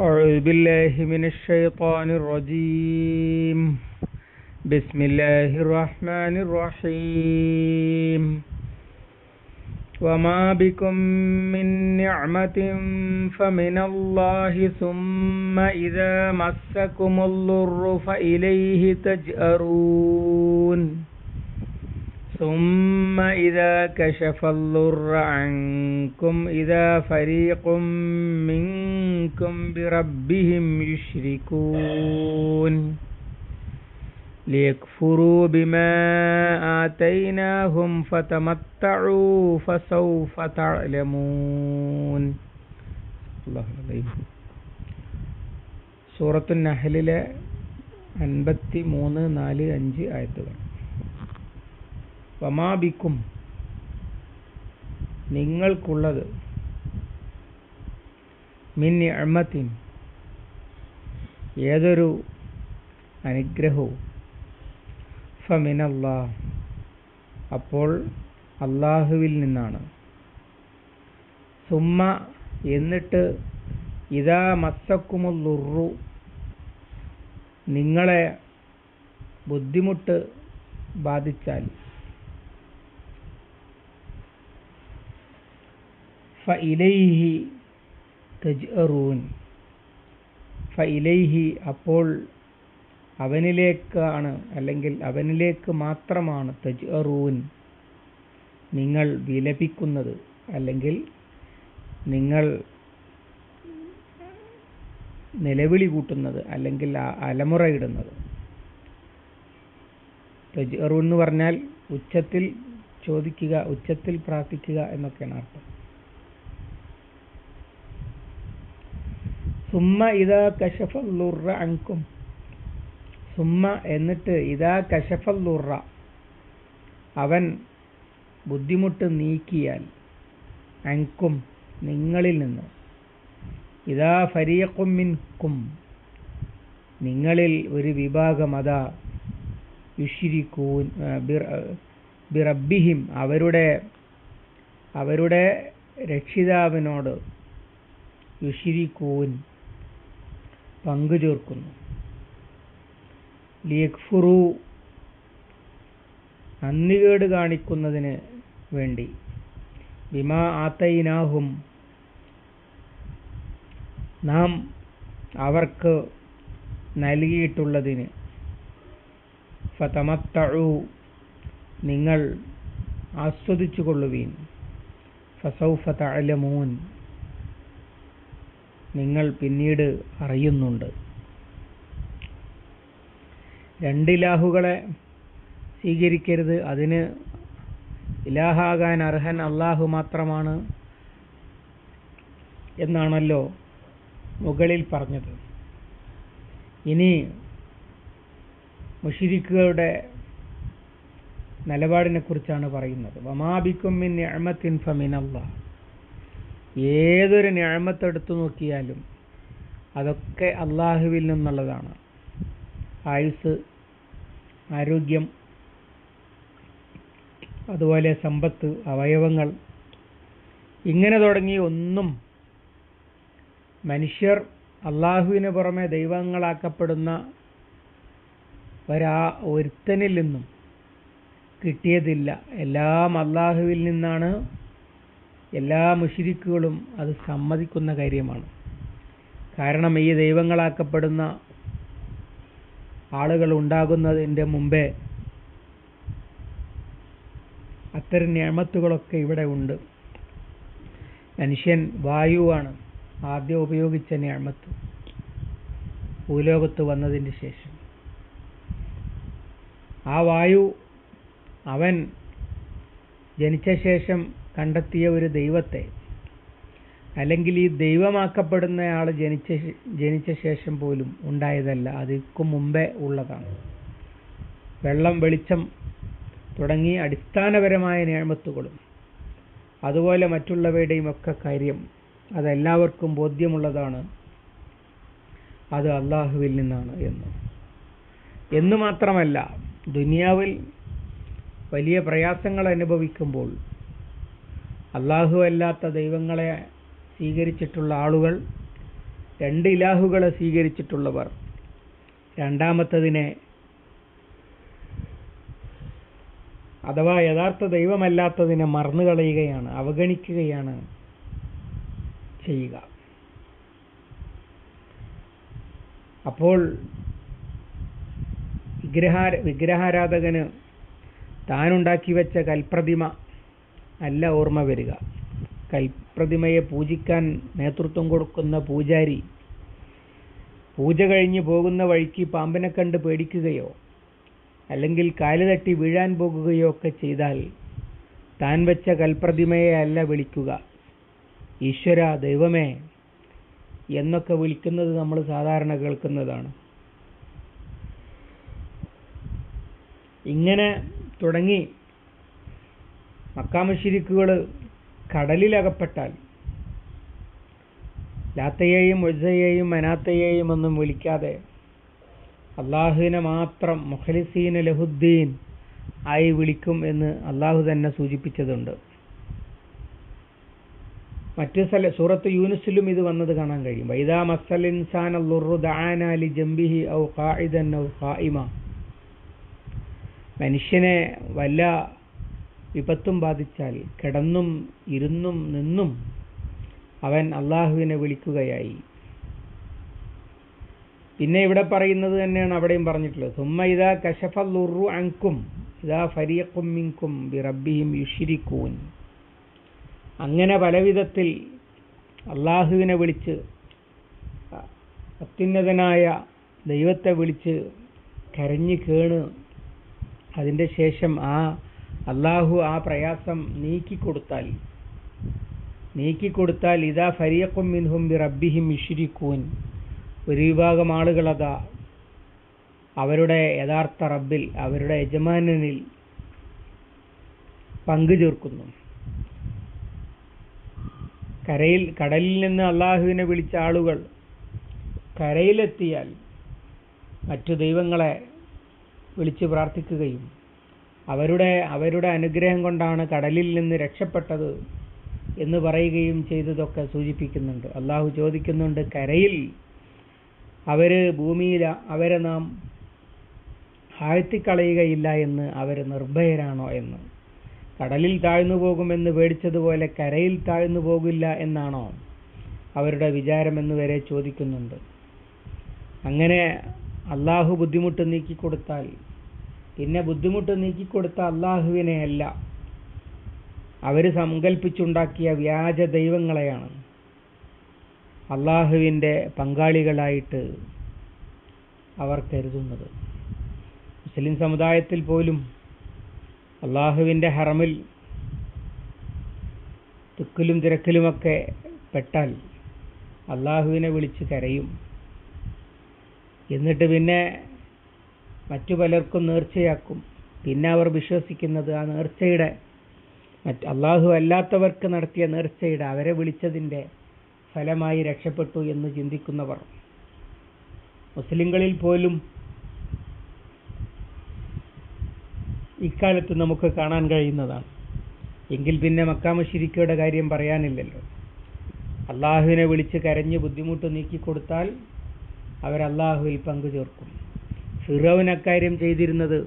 أعوذ بالله من الشيطان الرجيم. بسم الله الرحمن الرحيم. وما بكم من نعمة فمن الله ثم إذا مسكم الضر فإليه تجأرون. ثم إذا كشف الضر عنكم إذا فريق منكم بربهم يشركون ليكفروا بما آتيناهم فتمتعوا فسوف تعلمون الله العظيم സൂറത്തു നഹലിലെ അൻപത്തി മൂന്ന് നാല് അഞ്ച് ആയത്തുകൾ വമാബിക്കും. നിങ്ങൾക്കുള്ളത്. മിൻ അമ്മത്തിൻ ഏതൊരു അനുഗ്രഹവും. ഫമിനല്ലാ. അപ്പോൾ അള്ളാഹുവിൽ നിന്നാണ്. സുമ്മ എന്നിട്ട് ഇതാ മസ്സക്കുമുള്ളുറു നിങ്ങളെ ബുദ്ധിമുട്ട് ബാധിച്ചാൽ ഫഇലൈഹി തജ്അറൂൻ ഫഇലൈഹി അപ്പോൾ അവനിലേക്കാണ് അല്ലെങ്കിൽ അവനിലേക്ക് മാത്രമാണ് തജ്അറൂൻ നിങ്ങൾ വിലപിക്കുന്നത് അല്ലെങ്കിൽ നിങ്ങൾ നിലവിളി കൂട്ടുന്നത് അല്ലെങ്കിൽ അലമുറയിടുന്നത്. തജ്അറൂൻ എന്ന് പറഞ്ഞാൽ ഉച്ചത്തിൽ ചോദിക്കുക ഉച്ചത്തിൽ പ്രാർത്ഥിക്കുക എന്നൊക്കെയാണ് അർത്ഥം. സുമ്മ ഇതാ കശഫല്ലുറ അങ്കും സുമ്മ എന്നിട്ട് ഇതാ കശഫല്ലുറ അവൻ ബുദ്ധിമുട്ട് നീക്കിയാൽ അങ്കും നിങ്ങളിൽ നിന്ന്. ഇതാ ഫരീഖും മിൻകും. നിങ്ങളിൽ ഒരു വിഭാഗം അതാ യുഷിരിക്കൂൻ ബിറബിഹിം അവരുടെ അവരുടെ രക്ഷിതാവിനോട് യുഷിരിക്കൂൻ പങ്കു ചേർക്കുന്നു ലിയക്ഫുറു നന്ദികേട് കാണിക്കുന്നതിന് വേണ്ടി. ബിമാ ആത്തൈനാഹും നാം അവർക്ക് നൽകിയിട്ടുള്ളതിന്. ഫതമത്തഴു നിങ്ങൾ ആസ്വദിച്ചു കൊള്ളുവീൻ ഫസൗഫ തഅലമൂൻ. നിങ്ങൾ പിന്നീട് അറിയുന്നുണ്ട്. രണ്ട് ഇലാഹുകളെ സ്വീകരിക്കരുത്. അതിന് ഇലാഹാകാൻ അർഹൻ അള്ളാഹു മാത്രമാണ് എന്നാണല്ലോ മുകളിൽ പറഞ്ഞത്. ഇനി മുഷിരിക്കുകളുടെ നിലപാടിനെ കുറിച്ചാണ് പറയുന്നത് വമാബിക്കും മിൻ നിഅമത്തിൻ ഫമിൻ അള്ളാഹ് ഏതൊരു ഞാമത്തെടുത്തു നോക്കിയാലും അതൊക്കെ അള്ളാഹുവിൽ നിന്നുള്ളതാണ്. ആയുസ് ആരോഗ്യം അതുപോലെ സമ്പത്ത് അവയവങ്ങൾ ഇങ്ങനെ തുടങ്ങി ഒന്നും മനുഷ്യർ അള്ളാഹുവിന് പുറമെ ദൈവങ്ങളാക്കപ്പെടുന്ന ഒരാ ഒരുത്തനിൽ നിന്നും കിട്ടിയതില്ല. എല്ലാം അള്ളാഹുവിൽ നിന്നാണ് എല്ലാ മുഷിരിക്കുകളും അത് സമ്മതിക്കുന്ന കാര്യമാണ്. കാരണം ഈ ദൈവങ്ങളാക്കപ്പെടുന്ന ആളുകൾ ഉണ്ടാകുന്നതിന്റെ മുമ്പേ അത്തരം ഞാമത്തുകളൊക്കെ ഇവിടെ ഉണ്ട്. മനുഷ്യൻ വായുവാണ് ആദ്യം ഉപയോഗിച്ച ഞാമത്ത്. ഭൂലോകത്ത് വന്നതിന് ശേഷം. ആ വായു അവൻ ജനിച്ച ശേഷം കണ്ടെത്തിയ ഒരു ദൈവത്തെ. അല്ലെങ്കിൽ ഈ ദൈവമാക്കപ്പെടുന്ന ആൾ ജനിച്ച ജനിച്ച ശേഷം പോലും ഉണ്ടായതല്ല അതിക്കു മുമ്പേ ഉള്ളതാണ്. വെള്ളം വെളിച്ചം തുടങ്ങി അടിസ്ഥാനപരമായ നിയമത്തുകളും അതുപോലെ മറ്റുള്ളവയുടെയും ഒക്കെ കാര്യം അതെല്ലാവർക്കും ബോധ്യമുള്ളതാണ്. അത് അള്ളാഹുവിൽ നിന്നാണ് എന്ന്. എന്ന് മാത്രമല്ല ദുനിയാവിൽ വലിയ പ്രയാസങ്ങൾ അനുഭവിക്കുമ്പോൾ അല്ലാത്ത ദൈവങ്ങളെ സ്വീകരിച്ചിട്ടുള്ള ആളുകൾ രണ്ട് ഇലാഹുകളെ സ്വീകരിച്ചിട്ടുള്ളവർ. രണ്ടാമത്തതിനെ അഥവാ യഥാർത്ഥ ദൈവമല്ലാത്തതിനെ മറന്നുകളയുകയാണ് അവഗണിക്കുകയാണ് ചെയ്യുക. അപ്പോൾ വിഗ്രഹാ വിഗ്രഹാരാധകന് താനുണ്ടാക്കി വെച്ച കൽപ്രതിമ അല്ല ഓർമ്മ വരിക. കൽപ്രതിമയെ പൂജിക്കാൻ നേതൃത്വം കൊടുക്കുന്ന പൂജാരി പൂജ കഴിഞ്ഞ് പോകുന്ന വഴിക്ക് പാമ്പിനെ കണ്ട് പേടിക്കുകയോ അല്ലെങ്കിൽ കാൽ തട്ടി വീഴാൻ പോകുകയോ ഒക്കെ ചെയ്താൽ താൻ വെച്ച കൽപ്രതിമയെ അല്ല വിളിക്കുക. ഈശ്വര ദൈവമേ എന്നൊക്കെ വിളിക്കുന്നത് നമ്മൾ സാധാരണ കേൾക്കുന്നതാണ്. ഇങ്ങനെ തുടങ്ങി മക്കാമശിരിക്കുകൾ കടലിലകപ്പെട്ടാൽ ലാത്തയെയും ഒജയെയും മനാത്തയെയും ഒന്നും വിളിക്കാതെ അള്ളാഹുവിനെ മാത്രം മുഖലിസീന ലഹുദ്ദീൻ ആയി വിളിക്കും എന്ന് അള്ളാഹു തന്നെ സൂചിപ്പിച്ചതുണ്ട്. മറ്റു സ്ഥല സൂറത്ത് യൂനുസിലും ഇത് വന്നത് കാണാൻ കഴിയും. വൈദാ മസൽ ഇൻസാൻ അല്ലുറുദാനാലി ജംബിഹി ഔ ഖായിദൻ ഔ ഖായിമ മനുഷ്യനെ വല്ല വിപത്തും ബാധിച്ചാൽ കിടന്നും ഇരുന്നും നിന്നും അവൻ അള്ളാഹുവിനെ വിളിക്കുകയായി. പിന്നെ ഇവിടെ പറയുന്നത് തന്നെയാണ് അവിടെയും പറഞ്ഞിട്ടുള്ളത്. സുമ്മ ഇതാ കശഫുറു അങ്കും ഇതാ ഫരിയക്കും മിങ്കും ബിറബിയും യുഷിരിക്കൂൻ അങ്ങനെ പലവിധത്തിൽ അള്ളാഹുവിനെ വിളിച്ച് അത്യുന്നതനായ ദൈവത്തെ വിളിച്ച് കരഞ്ഞു കേണ്. അതിന്റെ ശേഷം ആ അള്ളാഹു ആ പ്രയാസം നീക്കിക്കൊടുത്താൽ നീക്കിക്കൊടുത്താൽ ഇതാ ഫരിയക്കും മിൻഹും ബി റബ്ബിഹിം ഇഷിരിക്കൂൻ ഒരു വിഭാഗം ആളുകളതാ അവരുടെ യഥാർത്ഥ റബ്ബിൽ അവരുടെ യജമാനനിൽ പങ്കു ചേർക്കുന്നു. കരയിൽ കടലിൽ നിന്ന് അള്ളാഹുവിനെ വിളിച്ച ആളുകൾ കരയിലെത്തിയാൽ മറ്റു ദൈവങ്ങളെ വിളിച്ച് പ്രാർത്ഥിക്കുകയും അവരുടെ അവരുടെ അനുഗ്രഹം കൊണ്ടാണ് കടലിൽ നിന്ന് രക്ഷപ്പെട്ടത് എന്ന് പറയുകയും ചെയ്തതൊക്കെ സൂചിപ്പിക്കുന്നുണ്ട്. അള്ളാഹു ചോദിക്കുന്നുണ്ട് കരയിൽ അവർ ഭൂമിയിൽ അവരെ നാം ആഴ്ത്തിക്കളയുകയില്ല എന്ന് അവർ നിർഭയരാണോ എന്ന്? കടലിൽ താഴ്ന്നു പോകുമെന്ന് പേടിച്ചതുപോലെ കരയിൽ താഴ്ന്നു പോകില്ല എന്നാണോ അവരുടെ വിചാരമെന്ന് വരെ ചോദിക്കുന്നുണ്ട്. അങ്ങനെ അള്ളാഹു ബുദ്ധിമുട്ട് നീക്കിക്കൊടുത്താൽ പിന്നെ ബുദ്ധിമുട്ട് നീക്കിക്കൊടുത്ത അള്ളാഹുവിനെ അല്ല അവർ സങ്കല്പിച്ചുണ്ടാക്കിയ വ്യാജ ദൈവങ്ങളെയാണ്. അള്ളാഹുവിന്റെ പങ്കാളികളായിട്ട് അവർ കരുതുന്നത്. മുസ്ലിം സമുദായത്തിൽ പോലും അള്ളാഹുവിന്റെ ഹറമിൽ തിക്കിലും തിരക്കിലുമൊക്കെ പെട്ടാൽ അള്ളാഹുവിനെ വിളിച്ച് കരയും. എന്നിട്ട് പിന്നെ മറ്റു പലർക്കും നേർച്ചയാക്കും. പിന്നെ അവർ വിശ്വസിക്കുന്നത് ആ നേർച്ചയുടെ മറ്റ് അള്ളാഹു അല്ലാത്തവർക്ക് നടത്തിയ നേർച്ചയുടെ അവരെ വിളിച്ചതിന്റെ ഫലമായി രക്ഷപ്പെട്ടു എന്ന് ചിന്തിക്കുന്നവർ. മുസ്ലിങ്ങളിൽ പോലും ഇക്കാലത്ത് നമുക്ക് കാണാൻ കഴിയുന്നതാണ്. എങ്കിൽ പിന്നെ മക്കാമശിരിക്കയുടെ കാര്യം പറയാനില്ലല്ലോ. അള്ളാഹുവിനെ വിളിച്ച് കരഞ്ഞ് ബുദ്ധിമുട്ട് നീക്കിക്കൊടുത്താൽ അവർ അള്ളാഹുവിൽ പങ്കു ചേർക്കും ഫിറോവിൻ അക്കാര്യം ചെയ്തിരുന്നത്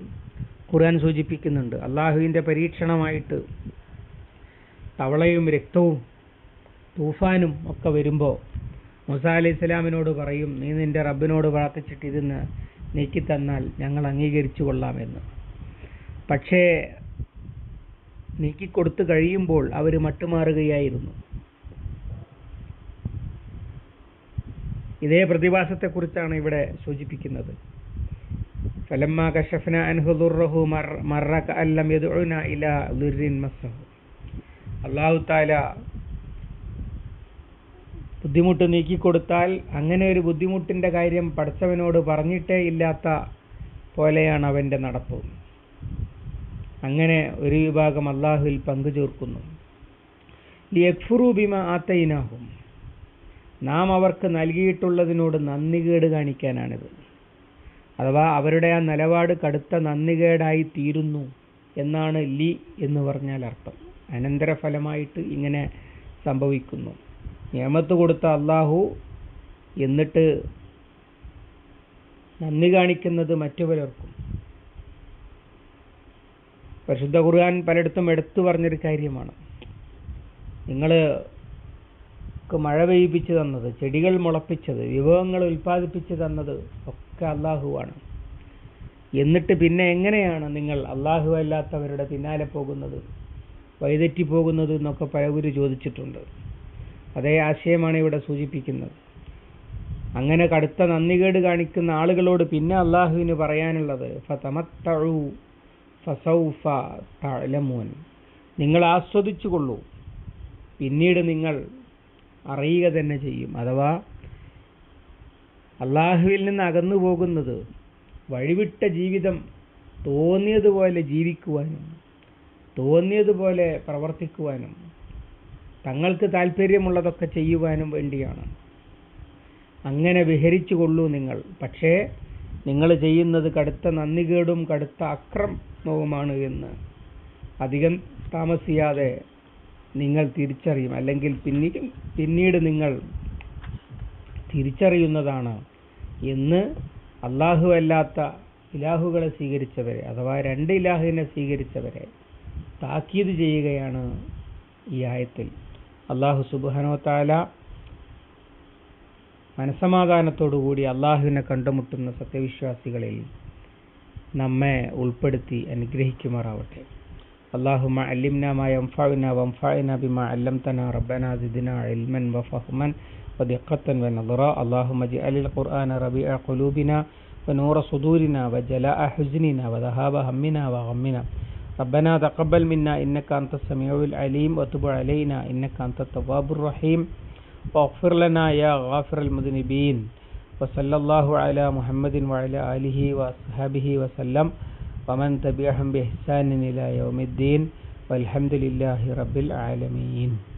ഖുർആൻ സൂചിപ്പിക്കുന്നുണ്ട്. അള്ളാഹുവിന്റെ പരീക്ഷണമായിട്ട് തവളയും രക്തവും തൂഫാനും ഒക്കെ വരുമ്പോൾ മുസ അലൈഹി ഇസ്ലാമിനോട് പറയും നീ നിന്റെ റബ്ബിനോട് പ്രാർത്ഥിച്ചിട്ട് ഇതിന്ന് നീക്കി തന്നാൽ ഞങ്ങൾ അംഗീകരിച്ചു കൊള്ളാമെന്ന്. പക്ഷേ നീക്കിക്കൊടുത്തു കഴിയുമ്പോൾ അവർ മട്ടുമാറുകയായിരുന്നു. ഇതേ പ്രതിഭാസത്തെക്കുറിച്ചാണ് ഇവിടെ സൂചിപ്പിക്കുന്നത്. ഫലമ്മ കഷഫന അൻഹുദുറഹു മറ അല്ലം യദുന ഇല ദുരിൻ മസ്സഹു അള്ളാഹു താല ബുദ്ധിമുട്ട് നീക്കിക്കൊടുത്താൽ അങ്ങനെ ഒരു ബുദ്ധിമുട്ടിന്റെ കാര്യം പഠിച്ചവനോട് പറഞ്ഞിട്ടേ ഇല്ലാത്ത പോലെയാണ് അവന്റെ നടപ്പ്. അങ്ങനെ ഒരു വിഭാഗം അള്ളാഹുവിൽ പങ്കു ചേർക്കുന്നു. ബിമ ആത്തയിനാഹും നാം അവർക്ക് നൽകിയിട്ടുള്ളതിനോട് നന്ദി കേട് കാണിക്കാനാണിത്. അഥവാ അവരുടെ ആ നിലപാട് കടുത്ത നന്ദികേടായി തീരുന്നു എന്നാണ് ലി എന്ന് പറഞ്ഞാൽ അർത്ഥം. അനന്തരഫലമായിട്ട് ഇങ്ങനെ സംഭവിക്കുന്നു. നിയമത്ത് കൊടുത്ത അള്ളാഹു എന്നിട്ട് നന്ദി കാണിക്കുന്നത് മറ്റു പലർക്കും. പരിശുദ്ധ ഖുർആൻ പലയിടത്തും എടുത്തു പറഞ്ഞൊരു കാര്യമാണ്. നിങ്ങൾ മഴ പെയ്യിപ്പിച്ചു തന്നത് ചെടികൾ മുളപ്പിച്ചത് വിഭവങ്ങൾ ഉൽപ്പാദിപ്പിച്ചു തന്നത് ഒക്കെ അള്ളാഹുവാണ് എന്നിട്ട് പിന്നെ എങ്ങനെയാണ് നിങ്ങൾ അള്ളാഹു അല്ലാത്തവരുടെ പിന്നാലെ പോകുന്നത്? വഴിതെറ്റി പോകുന്നത് എന്നൊക്കെ പലവരും ചോദിച്ചിട്ടുണ്ട്. അതേ ആശയമാണ് ഇവിടെ സൂചിപ്പിക്കുന്നത്. അങ്ങനെ കടുത്ത നന്ദികേട് കാണിക്കുന്ന ആളുകളോട് പിന്നെ അള്ളാഹുവിന് പറയാനുള്ളത് ഫതമത്തഴു ഫസൗഫ തഴലമോൻ നിങ്ങൾ ആസ്വദിച്ചുകൊള്ളൂ. പിന്നീട് നിങ്ങൾ അറിയുക തന്നെ ചെയ്യും. അഥവാ അള്ളാഹുവിൽ നിന്ന് അകന്നു പോകുന്നത് വഴിവിട്ട ജീവിതം തോന്നിയതുപോലെ ജീവിക്കുവാനും തോന്നിയതുപോലെ പ്രവർത്തിക്കുവാനും തങ്ങൾക്ക് താല്പര്യമുള്ളതൊക്കെ ചെയ്യുവാനും വേണ്ടിയാണ്. അങ്ങനെ വിഹരിച്ചു കൊള്ളൂ നിങ്ങൾ. പക്ഷേ നിങ്ങൾ ചെയ്യുന്നത് കടുത്ത നന്ദികേടും കടുത്ത അക്രമവുമാണ് എന്ന് അധികം താമസിയാതെ നിങ്ങൾ തിരിച്ചറിയും. അല്ലെങ്കിൽ പിന്നീട് പിന്നീട് നിങ്ങൾ തിരിച്ചറിയുന്നതാണ് എന്ന് അള്ളാഹു അല്ലാത്ത ഇലാഹുകളെ സ്വീകരിച്ചവരെ അഥവാ രണ്ട് ഇലാഹുവിനെ സ്വീകരിച്ചവരെ താക്കീത് ചെയ്യുകയാണ് ഈ ആയത്തിൽ അള്ളാഹു സുബാനോ താല മനസമാധാനത്തോടുകൂടി അള്ളാഹുവിനെ കണ്ടുമുട്ടുന്ന സത്യവിശ്വാസികളിൽ നമ്മെ ഉൾപ്പെടുത്തി അനുഗ്രഹിക്കുമാറാവട്ടെ اللهم علمنا ما ينفعنا وانفعنا بما علمتنا ربنا زدنا علما وفهما ودقة ونظرا اللهم اجعل القرآن ربيع قلوبنا ونور صدورنا وجلاء حزننا وذهاب همنا وغمنا. ربنا تقبل منا إنك أنت السميع العليم وتب علينا إنك أنت التواب الرحيم. واغفر لنا يا غافر المذنبين. وصلى الله على محمد وعلى آله وأصحابه وسلم. ومن تبعهم بإحسان إلى يوم الدين. والحمد لله رب العالمين.